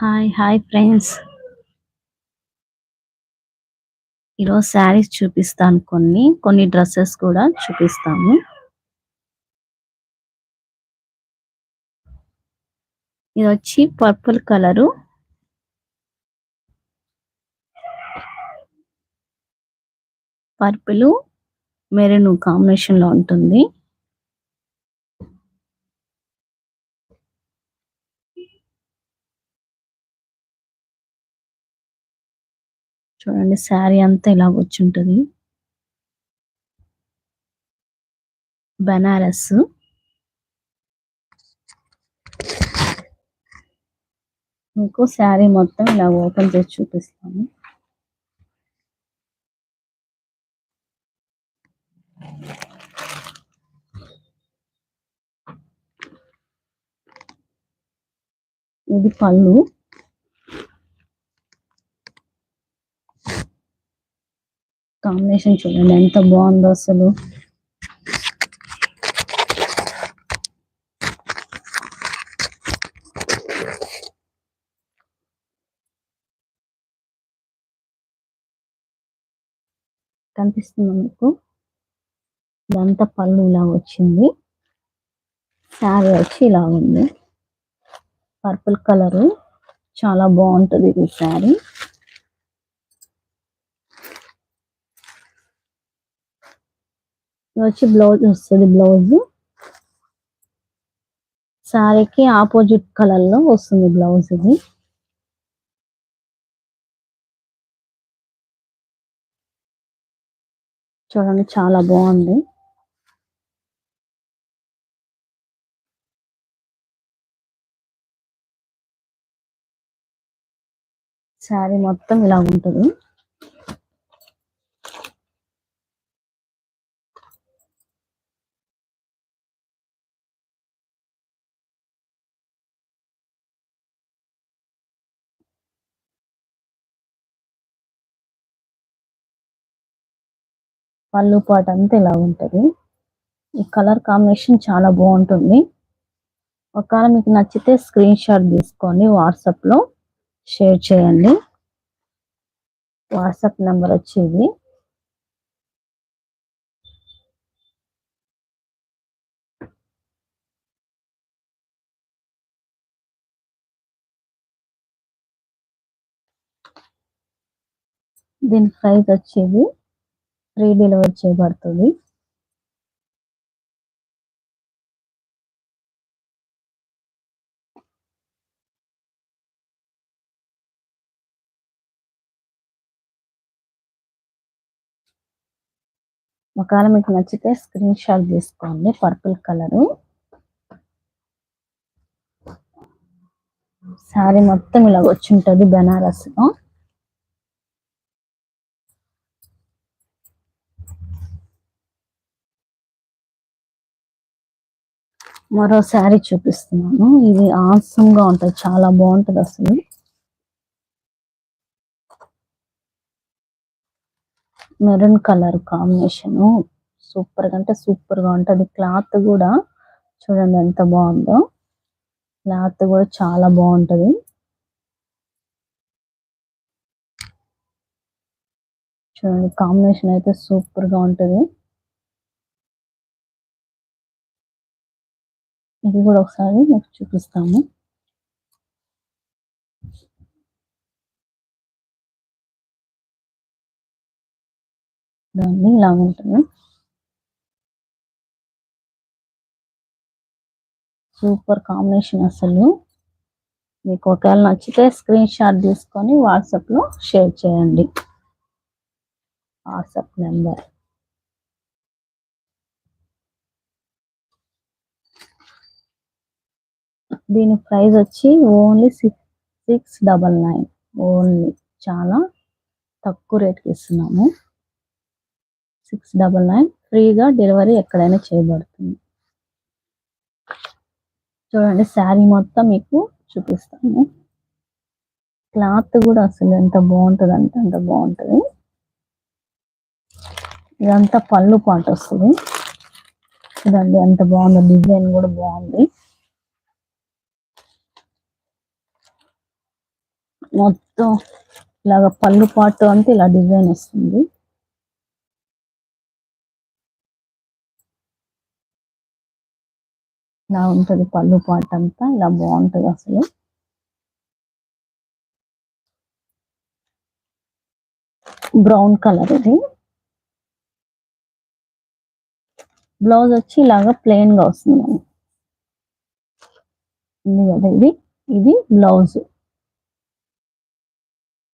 Hi hi friends ఈరోజు శారీస్ చూపిస్తాను కొన్ని. కొన్ని డ్రెస్సెస్ కూడా చూపిస్తాము. ఇది వచ్చి పర్పుల్ కలరు పర్పుల్ మెరూన్ కాంబినేషన్లో ఉంటుంది. చూడండి శారీ అంతా ఇలా వచ్చింటుంది. బనారస్. మీకు శారీ మొత్తం ఇలా ఓపెన్ చేసి చూపిస్తాను. ఇది పళ్ళు. కాంబినేషన్ చూడండి ఎంత బాగుందో అసలు. కనిపిస్తుంది మీకు? ఇదంతా పళ్ళు ఇలా వచ్చింది. శారీ వచ్చి ఇలా ఉంది. పర్పుల్ కలరు చాలా బాగుంటుంది ఇది శారీ వచ్చి బ్లౌజ్ వస్తుంది బ్లౌజ్. శారీకి ఆపోజిట్ కలర్లో వస్తుంది బ్లౌజ్ ఇది. చూడండి చాలా బాగుంది. శారీ మొత్తం ఇలా ఉంటుంది. పళ్ళు పాట అంతా ఇలా ఉంటుంది. ఈ కలర్ కాంబినేషన్ చాలా బాగుంటుంది. ఒకవేళ మీకు నచ్చితే స్క్రీన్ షాట్ తీసుకోండి వాట్సాప్లో షేర్ చేయండి. వాట్సాప్ నెంబర్ వచ్చేది. దీని ప్రైస్ వచ్చేది ఫ్రీ డెలివరీ చేయబడుతుంది ఒకవేళ మీకు నచ్చితే స్క్రీన్ షాట్ తీసుకోండి. పర్పుల్ కలరు శారీ మొత్తం ఇలా వచ్చి ఉంటుంది బెనారస్ మరో శారీ చూపిస్తున్నాను. ఇది ఆసంగా ఉంటుంది. చాలా బాగుంటది అసలు. Maroon colour combination. సూపర్గా అంటే సూపర్గా ఉంటుంది. క్లాత్ కూడా చూడండి ఎంత బాగుందో. క్లాత్ కూడా చాలా బాగుంటది. చూడండి కాంబినేషన్ అయితే సూపర్గా ఉంటది. ఇది కూడా ఒకసారి మీకు చూపిస్తాము. దాన్ని ఇలా ఉంటుంది. సూపర్ కాంబినేషన్ అసలు. మీకు ఒకవేళ నచ్చితే స్క్రీన్ షాట్ తీసుకొని వాట్సాప్లో షేర్ చేయండి. WhatsApp number. దీని ప్రైస్ వచ్చి only six six double nine. Only చాలా తక్కువ రేట్కి ఇస్తున్నాము. సిక్స్ డబల్ నైన్ ఫ్రీగా డెలివరీ ఎక్కడైనా చేయబడుతుంది. చూడండి శారీ మొత్తం మీకు చూపిస్తాము క్లాత్ కూడా అసలు ఎంత బాగుంటుంది అంటే అంత బాగుంటుంది. ఇదంతా పళ్ళు పాట వస్తుంది. చూడండి ఎంత బాగుందో డిజైన్ కూడా బాగుంది. మొత్తం ఇలాగ పళ్ళు పాటు అంతా ఇలా డిజైన్ వస్తుంది. ఇలా ఉంటది పళ్ళు పాట అంతా ఇలా బాగుంటది అసలు. బ్రౌన్ కలర్ ఇది. బ్లౌజ్ వచ్చి ఇలాగా ప్లెయిన్గా వస్తుంది. ఉంది కదా ఇది? ఇది బ్లౌజ్.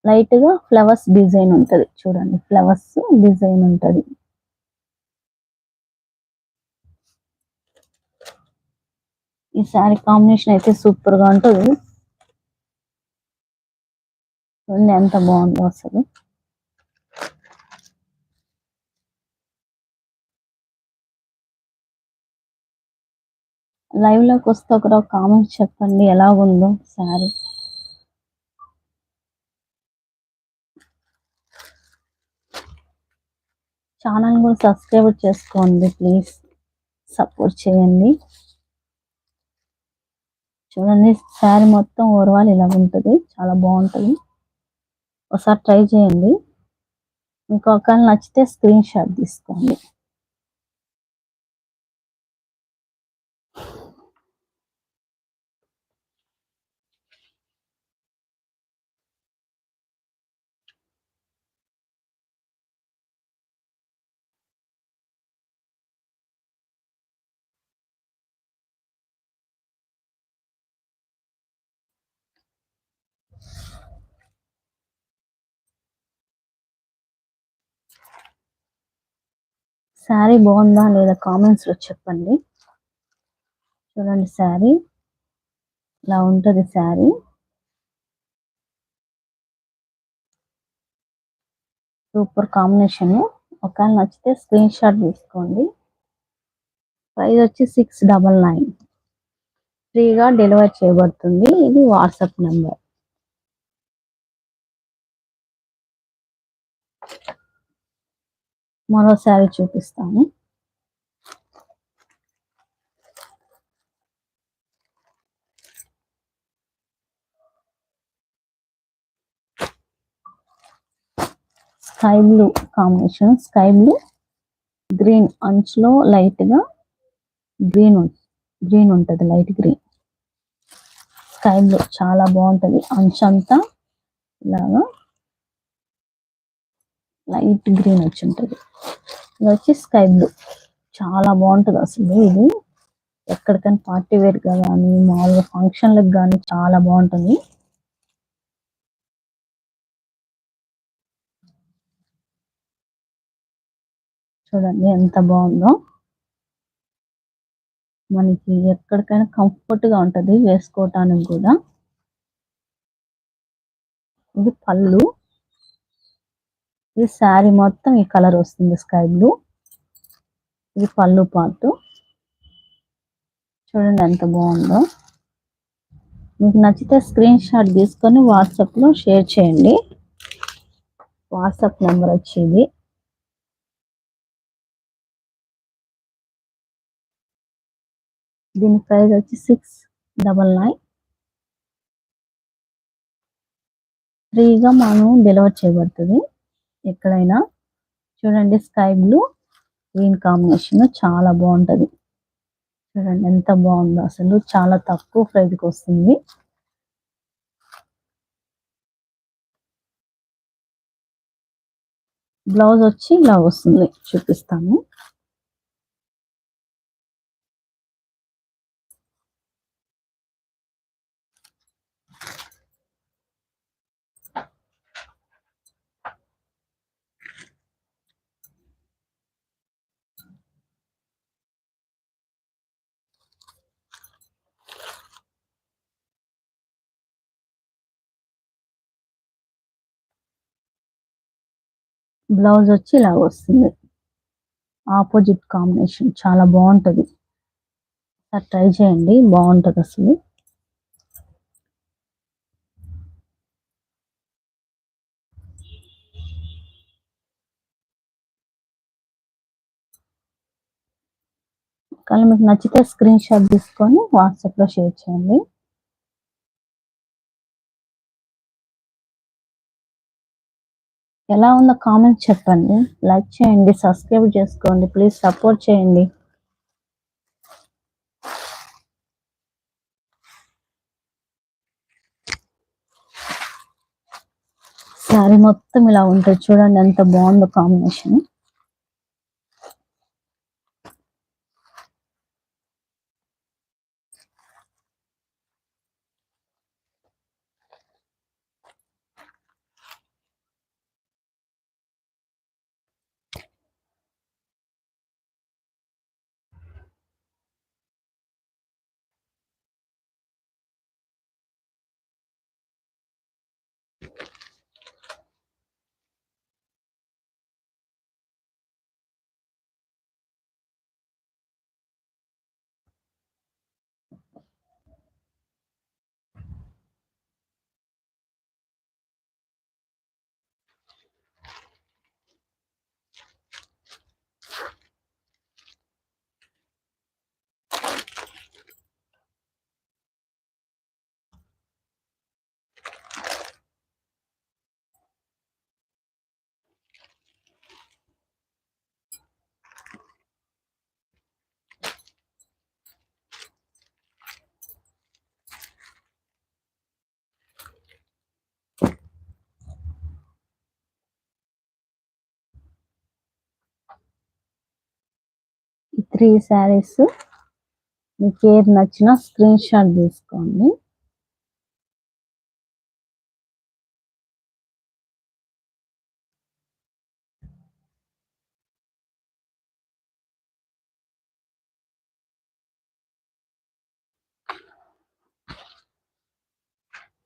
లైట్గా ఫ్లవర్స్ డిజైన్ ఉంటది. చూడండి ఫ్లవర్స్ డిజైన్ ఉంటది. ఈ శారీ కాంబినేషన్ అయితే సూపర్గా ఉంటుంది. చూడండి ఎంత బాగుందో అసలు. లైవ్లోకి వస్తే ఒక కామెంట్ చెప్పండి ఎలా ఉందో శారీ. ఛానల్ కూడా సబ్స్క్రైబ్ చేసుకోండి ప్లీజ్. సపోర్ట్ చేయండి. చూడండి శారీ మొత్తం ఓవరాల్ ఇలా ఉంటుంది. చాలా బాగుంటుంది. ఒకసారి ట్రై చేయండి. మీకు ఒకవేళ నచ్చితే స్క్రీన్ షాట్ తీసుకోండి. శారీ బాగుందా లేదా కామెంట్స్లో చెప్పండి. చూడండి శారీ ఇలా ఉంటది శారీ సూపర్ కాంబినేషన్ ఒకవేళ నచ్చితే స్క్రీన్ షాట్ తీసుకోండి. ప్రైస్ వచ్చి సిక్స్ డబల్ నైన్ ఫ్రీగా డెలివరీ చేయబడుతుంది. ఇది వాట్సాప్ నెంబర్ మరోసారి చూపిస్తాము చూపిస్తాను. Sky blue combination. Sky blue green అంచులో లైట్గా గ్రీన్ గ్రీన్ ఉంటుంది లైట్ గ్రీన్. స్కై బ్లూ చాలా బాగుంటది. అంచు అంతా ఇలాగా లైట్ గ్రీన్ వచ్చి ఉంటది ఇది వచ్చి స్కై బ్లూ. చాలా బాగుంటది అసలు ఇది. ఎక్కడికైనా పార్టీ వేర్గా కానీ మామూలుగా ఫంక్షన్లకు కానీ చాలా బాగుంటుంది. చూడండి ఎంత బాగుందో. మనకి ఎక్కడికైనా కంఫర్ట్గా ఉంటది వేసుకోవటానికి కూడా. ఇది పళ్ళు. ఇది శారీ మొత్తం ఈ కలర్ వస్తుంది స్కై బ్లూ. ఇది పళ్ళు పాటు. చూడండి ఎంత బాగుందో. మీకు నచ్చితే స్క్రీన్ షాట్ తీసుకొని వాట్సాప్లో షేర్ చేయండి. వాట్సాప్ నెంబర్ వచ్చేది. దీని ప్రైస్ వచ్చి సిక్స్ డబల్ నైన్. ఫ్రీగా మనం డెలివర్ చేయబడుతుంది. ఎక్కడైనా. చూడండి స్కై బ్లూ. గ్రీన్ కాంబినేషన్ చాలా బాగుంటది. చూడండి ఎంత బాగుందో అసలు. చాలా తక్కువ ప్రైస్కి వస్తుంది. బ్లౌజ్ వచ్చి ఇలా వస్తుంది. చూపిస్తాను. బ్లౌజ్ వచ్చి ఇలా వస్తుంది. ఆపోజిట్ కాంబినేషన్ చాలా బాగుంటది. ట్రై చేయండి బాగుంటుంది అసలు. కానీ మీకు నచ్చితే స్క్రీన్ షాట్ తీసుకొని వాట్సాప్లో షేర్ చేయండి. ఎలా ఉందో కామెంట్ చెప్పండి. లైక్ చేయండి సబ్స్క్రైబ్ చేసుకోండి ప్లీజ్ సపోర్ట్ చేయండి. శారీ మొత్తం ఇలా ఉంటుంది. చూడండి ఎంత బాగుందో కాంబినేషన్ ఈ త్రీ శారీస్. మీకు ఏది నచ్చినా స్క్రీన్ షాట్ తీసుకోండి.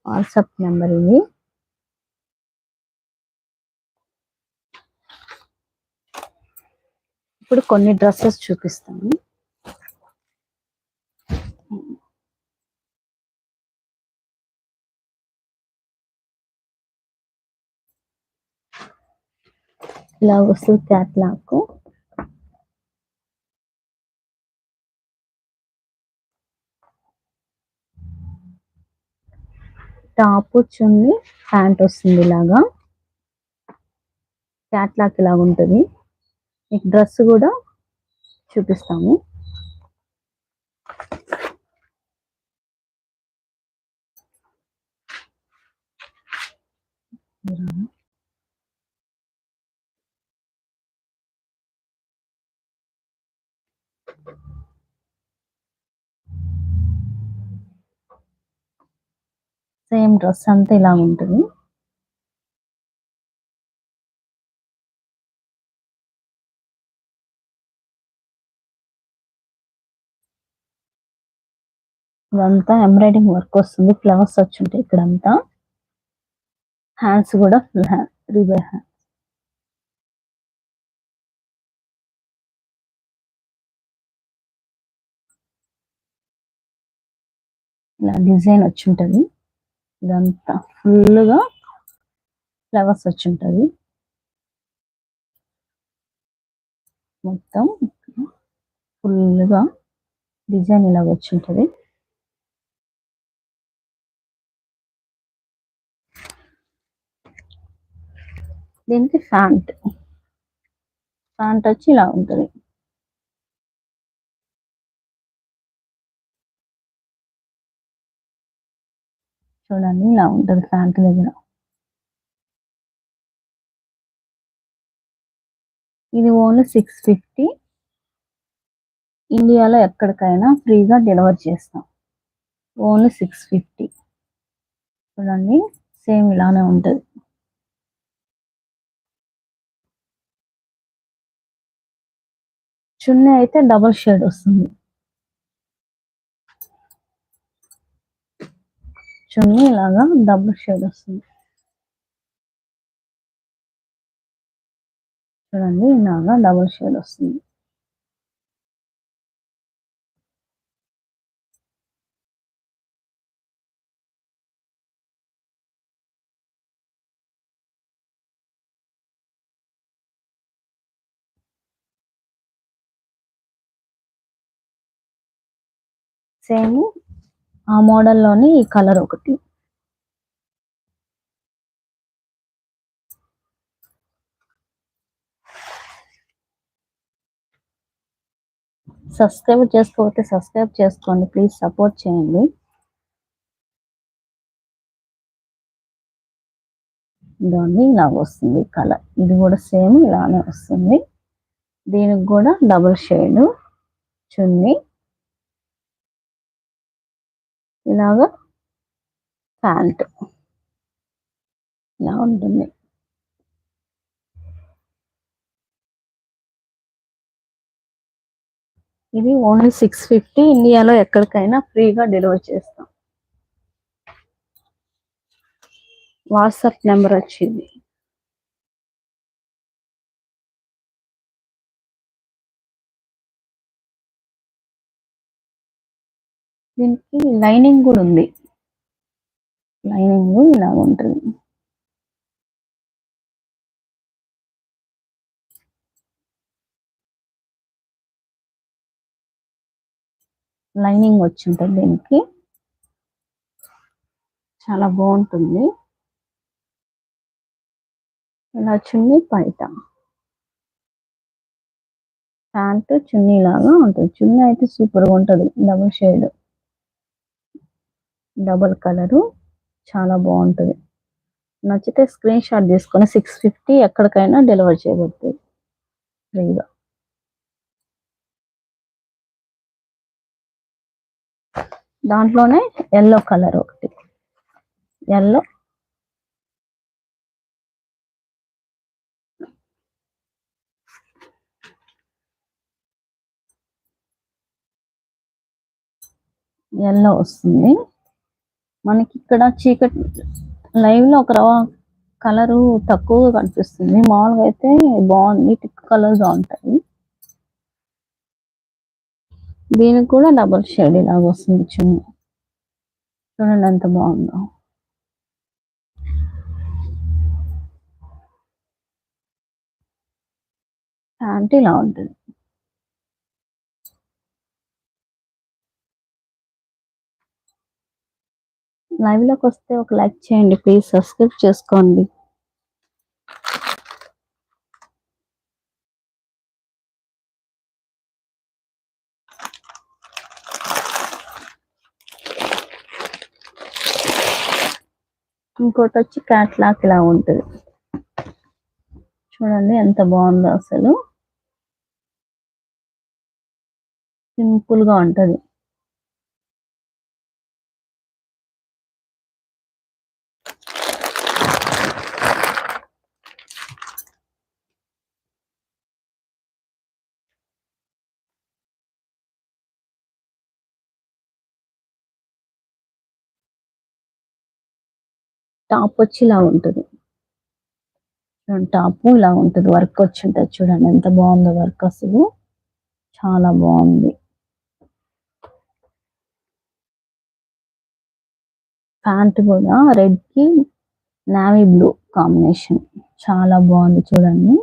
వాట్సాప్ నెంబర్ ఇది. ఇప్పుడు కొన్ని డ్రెస్సెస్ చూపిస్తాను. ఇలా వస్తుంది క్యాట్లాక్ టాప్ వచ్చింది ప్యాంట్ వస్తుంది ఇలాగా. క్యాట్లాక్ ఇలాగ ఉంటుంది మీకు డ్రెస్ కూడా చూపిస్తాము. సేమ్ డ్రెస్ అంతా ఇలా ఉంటుంది. ఇదంతా ఎంబ్రాయిడింగ్ వర్క్ వస్తుంది. ఫ్లవర్స్ వచ్చి ఉంటాయి ఇక్కడంతా. హ్యాండ్స్ కూడా full hand three by hand ఇలా డిజైన్ వచ్చి ఉంటుంది ఇదంతా ఫుల్గా ఫ్లవర్స్ వచ్చి ఉంటుంది మొత్తం ఫుల్గా డిజైన్ ఇలా వచ్చి ఉంటుంది దీనికి ఫ్యాంట్ ఫ్యాంట్ వచ్చి ఇలా ఉంటుంది. చూడండి ఇలా ఉంటుంది ఫ్యాంట్ దగ్గర. ఇది ఓన్లీ సిక్స్ ఫిఫ్టీ. ఇండియాలో ఎక్కడికైనా ఫ్రీగా డెలివర్ చేస్తాం. Only six fifty. చూడండి సేమ్ ఇలానే ఉంటుంది. చున్నీ అయితే డబుల్ షేడ్ వస్తుంది. చున్నీ ఇలాగా డబుల్ షేడ్ వస్తుంది. చూడండి ఇలాగా డబుల్ షేడ్ వస్తుంది. సేమ్ ఆ మోడల్లోని ఈ కలర్ ఒకటి. సబ్స్క్రైబ్ చేసుకోకపోతే సబ్స్క్రైబ్ చేసుకోండి ప్లీజ్ సపోర్ట్ చేయండి. దాన్ని ఇలాగ వస్తుంది కలర్. ఇది కూడా సేమ్ ఇలానే వస్తుంది. దీనికి కూడా డబుల్ షేడ్ చున్నీ. ఇలాగా ప్యాంట్. ఇలా ఉంటుంది. ఇది ఓన్లీ సిక్స్ ఫిఫ్టీ ఇండియాలో ఎక్కడికైనా ఫ్రీగా డెలివరీ చేస్తాం. వాట్సాప్ నెంబర్ వచ్చింది. దీనికి లైనింగ్ కూడా ఉంది. లైనింగ్ ఇలా ఉంటుంది. లైనింగ్ వచ్చి ఉంటుంది దీనికి. చాలా బాగుంటుంది. ఇలా చున్నీ పైట. ప్యాంట్ చున్నీ లాగా ఉంటుంది. చున్నీ అయితే సూపర్గా ఉంటుంది. Double shade. Double colour. చాలా బాగుంటుంది. నచ్చితే స్క్రీన్ షాట్ తీసుకొని సిక్స్ ఫిఫ్టీ ఎక్కడికైనా డెలివర్ చేయబడుతుంది ఫ్రీగా. దాంట్లోనే ఎల్లో కలర్ ఒకటి. ఎల్లో. ఎల్లో వస్తుంది. మనకి ఇక్కడ చీకటి లైవ్లో ఒక రవ కలరు తక్కువగా కనిపిస్తుంది. మామూలుగా అయితే బాగుంది. టిక్ కలర్గా ఉంటాయి దీనికి కూడా డబుల్ షేడ్ ఇలాగ వస్తుంది చిన్న. చూడండి ఎంత బాగుందో. ప్యాంట్ ఇలా ఉంటుంది. లైవ్లోకి వస్తే ఒక లైక్ చేయండి ప్లీజ్. సబ్స్క్రైబ్ చేసుకోండి. ఇంకోటి వచ్చి క్యాట్లాక్ ఇలా ఉంటుంది. చూడండి ఎంత బాగుందో అసలు. సింపుల్గా ఉంటది. టాప్ వచ్చి ఇలా ఉంటుంది టాప్ ఇలా ఉంటుంది. వర్క్ వచ్చి ఉంటుంది చూడండి ఎంత బాగుందో వర్క్ అసలు. చాలా బాగుంది. ప్యాంట్ కూడా రెడ్కి నావీ బ్లూ కాంబినేషన్. చాలా బాగుంది చూడండి.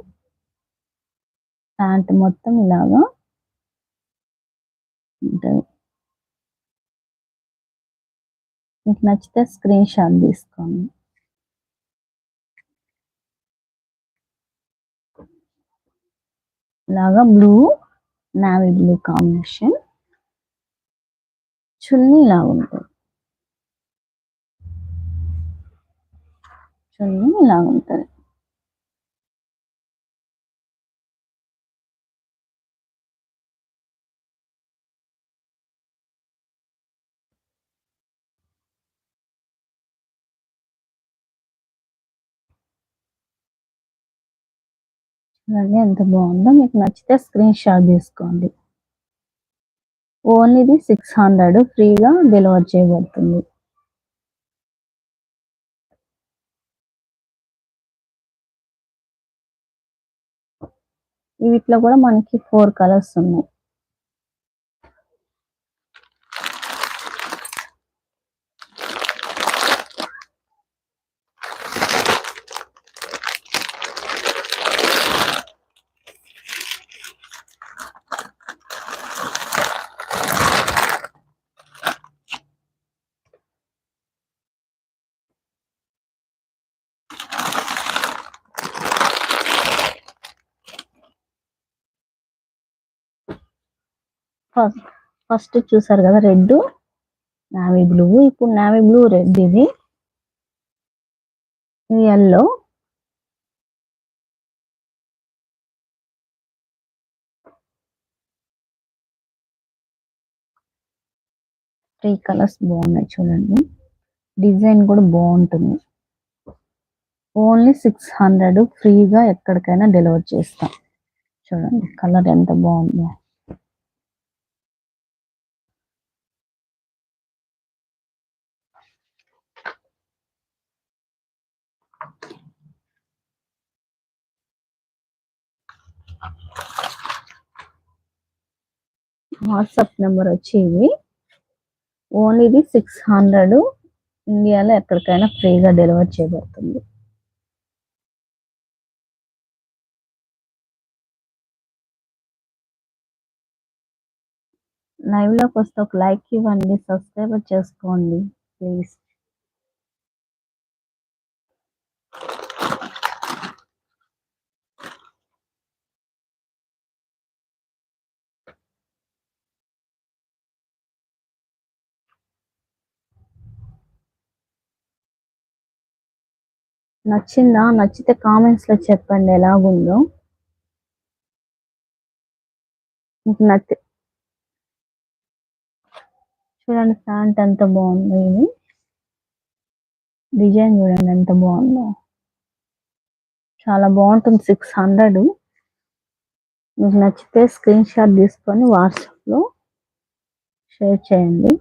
ప్యాంట్ మొత్తం ఇలాగా ఉంటుంది. మీకు నచ్చితే స్క్రీన్ షాట్ తీసుకోండి. లాగా బ్లూ నావీ బ్లూ కాంబినేషన్ చున్నీ లాగా ఉంటుంది. చున్నీ లాగా ఉంటుంది. చూడండి ఎంత బాగుందో మీకు నచ్చితే స్క్రీన్ షాట్ తీసుకోండి ఓన్లీ ఇది సిక్స్ హండ్రెడ్ ఫ్రీగా డెలివర్ చేయబడుతుంది. వీటిలో కూడా మనకి ఫోర్ కలర్స్ ఉన్నాయి. ఫస్ట్ ఫస్ట్ చూసారు కదా రెడ్ నావీ బ్లూ. ఇప్పుడు నావీ బ్లూ రెడ్ ఇది. ఎల్లో త్రీ కలర్స్ బాగున్నాయి చూడండి. డిజైన్ కూడా బాగుంటుంది. ఓన్లీ సిక్స్ హండ్రెడ్ ఫ్రీగా ఎక్కడికైనా డెలివర్ చేస్తాం. చూడండి కలర్ ఎంత బాగుందో. వాట్సాప్ నెంబర్ వచ్చి ఇది ఓన్లీ ఇది సిక్స్ హండ్రెడ్ ఇండియాలో ఎక్కడికైనా ఫ్రీగా డెలివర్ చేయబడుతుంది. లైవ్లోకి వస్తే ఒక లైక్ ఇవ్వండి సబ్స్క్రైబ్ చేసుకోండి ప్లీజ్. నచ్చిందా? నచ్చితే కామెంట్స్లో చెప్పండి. ఎలాగుందో. మీకు నచ్చి చూడండి ప్యాంట్ ఎంత బాగుందో ఇది. డిజైన్ చూడండి ఎంత బాగుందో. చాలా బాగుంటుంది. Six hundred. మీకు నచ్చితే స్క్రీన్ షాట్ తీసుకొని వాట్సాప్లో షేర్ చేయండి.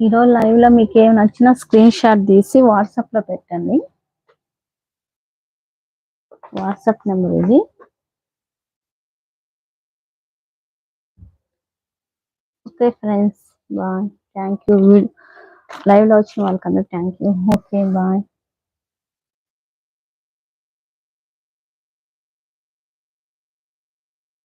ఈరోజు లైవ్లో మీకు ఏం నచ్చినా స్క్రీన్ షాట్ తీసి వాట్సాప్లో పెట్టండి. వాట్సాప్ నెంబర్ ఇది. Okay friends bye thank you లైవ్లో వచ్చిన వాళ్ళకందరూ థ్యాంక్ యూ ఓకే బాయ్